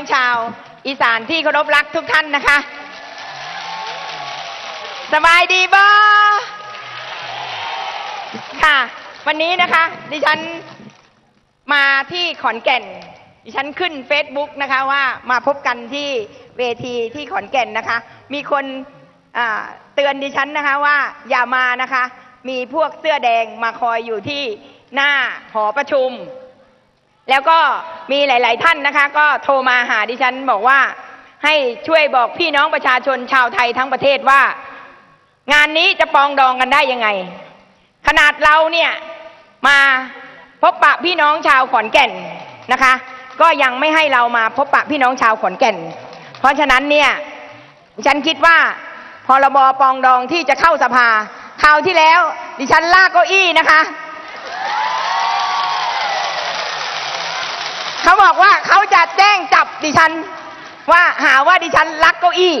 องชาวอีสานที่เคารพรักทุกท่านนะคะ สบายดีบ่ค่ะ วันนี้นะคะ ดิฉันมาที่ขอนแก่น ดิฉันขึ้น Facebook นะคะว่ามาพบกันที่เวทีที่ขอนแก่นนะคะ มีคนเตือนดิฉันนะคะว่าอย่ามานะคะ มีพวกเสื้อแดงมาคอยอยู่ที่หน้าหอประชุม แล้วก็ มีหลาย ๆ ท่านนะคะ ก็โทรมาหาดิฉันบอกว่า ให้ช่วยบอกพี่น้องประชาชนชาวไทยทั้งประเทศว่า งานนี้จะปองดองกันได้ยังไง ขนาดเราเนี่ยมาพบปะพี่น้องชาวขอนแก่นนะคะ ก็ยังไม่ให้เรามาพบปะพี่น้องชาวขอนแก่น เพราะฉะนั้นเนี่ยฉันคิดว่าพรบปองดองที่จะเข้าสภาคราวที่แล้ว ดิฉันลากเก้าอี้นะคะ เขาบอกว่าเขาจะแจ้งจับดิฉัน ว่าหาว่าดิฉันลักเก้าอี้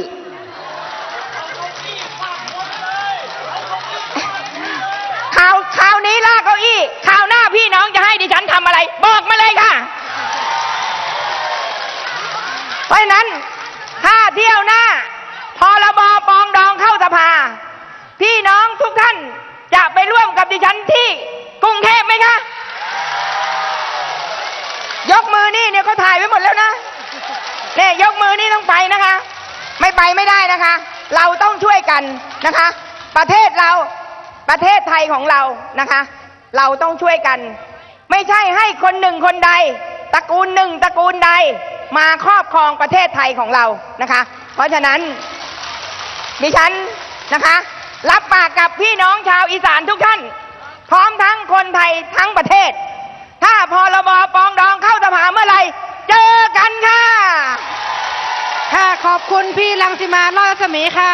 คราวคราวนี้ลากเก้าอี้คราวหน้าพี่น้องจะให้ดิฉันทำอะไร บอกมาเลยค่ะ เพราะฉะนั้นถ้าเที่ยวหน้าพรบปองดองเข้าสภา พี่น้องทุกท่านจะไปร่วมกับดิฉันที่ เนี่ยเขาถ่ายไว้หมดแล้วนะเนี่ยยกมือนี่ต้องไปนะคะ ไม่ไปไม่ได้นะคะ เราต้องช่วยกันนะคะ ประเทศเราประเทศไทยของเรานะคะ เราต้องช่วยกัน ไม่ใช่ให้คนหนึ่งคนใดตระกูลหนึ่งตระกูลใดมาครอบครองประเทศไทยของเรานะคะ เพราะฉะนั้นดิฉันนะคะ รับปากกับพี่น้องชาวอีสานทุกท่าน พร้อมทั้งคนไทยทั้งประเทศ ถ้าพรบปองดองเข้าสภาเมื่อ คุณพี่ลังสิมาลอดรัมีค่ะ